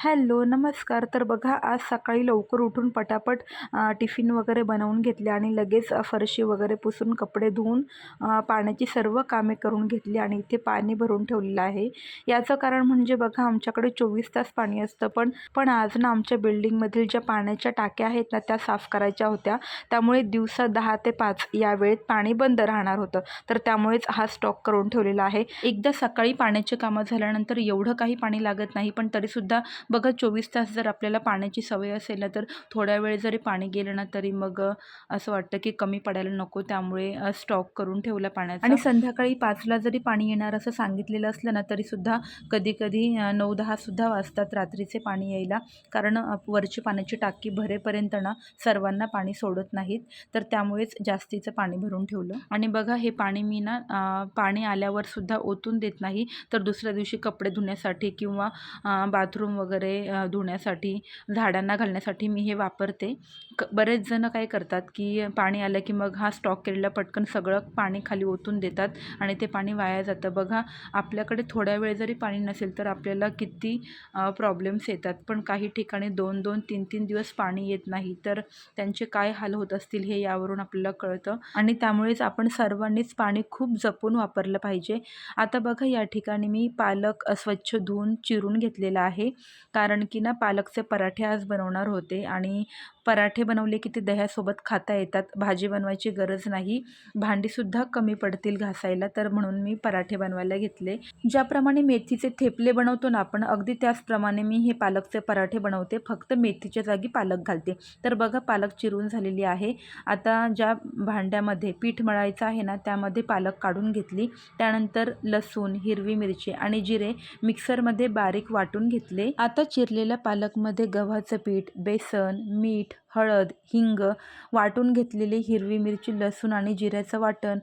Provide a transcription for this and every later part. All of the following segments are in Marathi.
हॅलो नमस्कार. तर बघा आज सकाळी लवकर उठून पटापट टिफिन वगैरे बनवून घेतले आणि लगेच फरशी वगैरे पुसून कपडे धुवून पाण्याची सर्व कामे करून घेतली आणि इथे पाणी भरून ठेवलेलं आहे. याचं कारण म्हणजे बघा आमच्याकडे चोवीस तास पाणी असतं पण पण आज ना आमच्या बिल्डिंगमधील ज्या पाण्याच्या टाक्या आहेत ना त्या साफ करायच्या होत्या. त्यामुळे दिवसा दहा ते पाच या वेळेत पाणी बंद राहणार होतं. तर त्यामुळेच हा स्टॉक करून ठेवलेला आहे. एकदा सकाळी पाण्याची कामं झाल्यानंतर एवढं काही पाणी लागत नाही पण तरीसुद्धा बघा चोवीस तास जर आपल्याला पाण्याची सवय असेल ना तर थोड्या वेळ जरी पाणी गेलं ना तरी मग असं वाटतं की कमी पडायला नको. त्यामुळे स्टॉक करून ठेवला पाण्याचा. आणि संध्याकाळी पाचला जरी पाणी येणार असं सांगितलेलं असलं ना तरीसुद्धा कधी कधी नऊ दहासुद्धा वाजतात रात्रीचे पाणी यायला. कारण वरची पाण्याची टाकी भरेपर्यंत ना सर्वांना पाणी सोडत नाहीत. तर त्यामुळेच जास्तीचं पाणी भरून ठेवलं. आणि बघा हे पाणी मी ना पाणी आल्यावर सुद्धा ओतून देत नाही. तर दुसऱ्या दिवशी कपडे धुण्यासाठी किंवा बाथरूम वगैरे वगैरे धुण्यासाठी झाडांना घालण्यासाठी मी हे वापरते. क बरेच जण काय करतात की पाणी आलं की मग हा स्टॉक केलेला पटकन सगळं पाणी खाली ओतून देतात आणि ते पाणी वाया जातं. बघा आपल्याकडे थोड्या वेळ जरी पाणी नसेल तर आपल्याला किती प्रॉब्लेम्स येतात. पण काही ठिकाणी दोन दोन तीन तीन दिवस पाणी येत नाही तर त्यांचे काय हाल होत असतील हे यावरून आपल्याला कळतं. आणि त्यामुळेच आपण सर्वांनीच पाणी खूप जपून वापरलं पाहिजे. आता बघा या ठिकाणी मी पालक अस्वच्छ स्वच्छ धुवून चिरून घेतलेला आहे. कारण की ना पालकचे पराठे आज बनवणार होते आणि पराठे बनवले की ते दह्यासोबत खाता येतात. भाजी बनवायची गरज नाही. भांडीसुद्धा कमी पडतील घासायला. तर म्हणून मी पराठे बनवायला घेतले. ज्याप्रमाणे मेथीचे थेपले बनवतो ना आपण अगदी त्याचप्रमाणे मी हे पालकचे पराठे बनवते. फक्त मेथीच्या जागी पालक घालते. तर बघा पालक चिरून झालेली आहे. आता ज्या भांड्यामध्ये पीठ मळायचं आहे ना त्यामध्ये पालक काढून घेतली. त्यानंतर लसूण हिरवी मिरची आणि जिरे मिक्सरमध्ये बारीक वाटून घेतले. आता चिरलेल्या पालकमध्ये गव्हाचं पीठ बेसन मीठ हळद हिंग वाटून घेतलेली हिरवी मिरची लसूण आणि जिऱ्याचं वाटण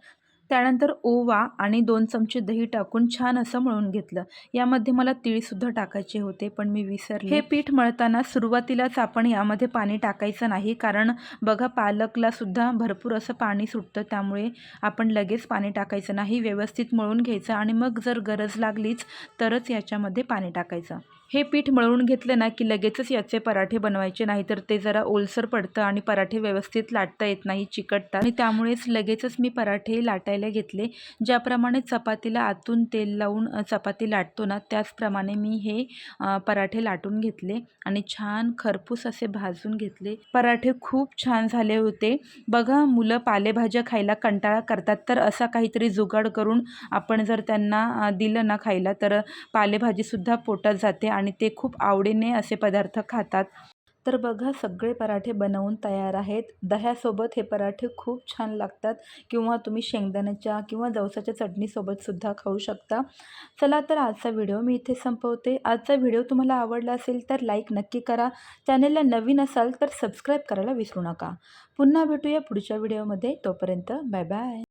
त्यानंतर ओवा आणि दोन चमचे दही टाकून छान असं मळून घेतलं. यामध्ये मला तिळसुद्धा टाकायचे होते पण मी विसरले. हे पीठ मळताना सुरुवातीलाच आपण यामध्ये पाणी टाकायचं नाही कारण बघा पालकला सुद्धा भरपूर असं पाणी सुटतं त्यामुळे आपण लगेच पाणी टाकायचं नाही व्यवस्थित मळून घ्यायचं आणि मग जर गरज लागलीच तरच याच्यामध्ये पाणी टाकायचं. हे पीठ मळून घेतलं ना की लगेचच याचे पराठे बनवायचे नाही तर ते जरा ओलसर पडतं आणि पराठे व्यवस्थित लाटता येत नाही चिकटतात. आणि त्यामुळेच लगेचच मी पराठे लाटायला घेतले. ज्याप्रमाणे चपातीला आतून तेल लावून चपाती लाटतो ना त्याचप्रमाणे मी हे पराठे लाटून घेतले आणि छान खरपूस असे भाजून घेतले. पराठे खूप छान झाले होते. बघा मुलं पालेभाज्या खायला कंटाळा करतात. तर असा काहीतरी जुगाड करून आपण जर त्यांना दिलं ना खायला तर पालेभाजीसुद्धा पोटात जाते आणि ते खूप आवडीने असे पदार्थ खातात. तर बघा सगळे पराठे बनवून तयार आहेत. दह्यासोबत हे पराठे खूप छान लागतात. किंवा तुम्ही शेंगदाण्याच्या किंवा जवसाच्या चटणीसोबतसुद्धा खाऊ शकता. चला तर आजचा व्हिडिओ मी इथे संपवते. आजचा व्हिडिओ तुम्हाला आवडला असेल तर लाईक नक्की करा. चॅनेलला नवीन असाल तर सबस्क्राईब करायला विसरू नका. पुन्हा भेटूया पुढच्या व्हिडिओमध्ये. तोपर्यंत बाय बाय.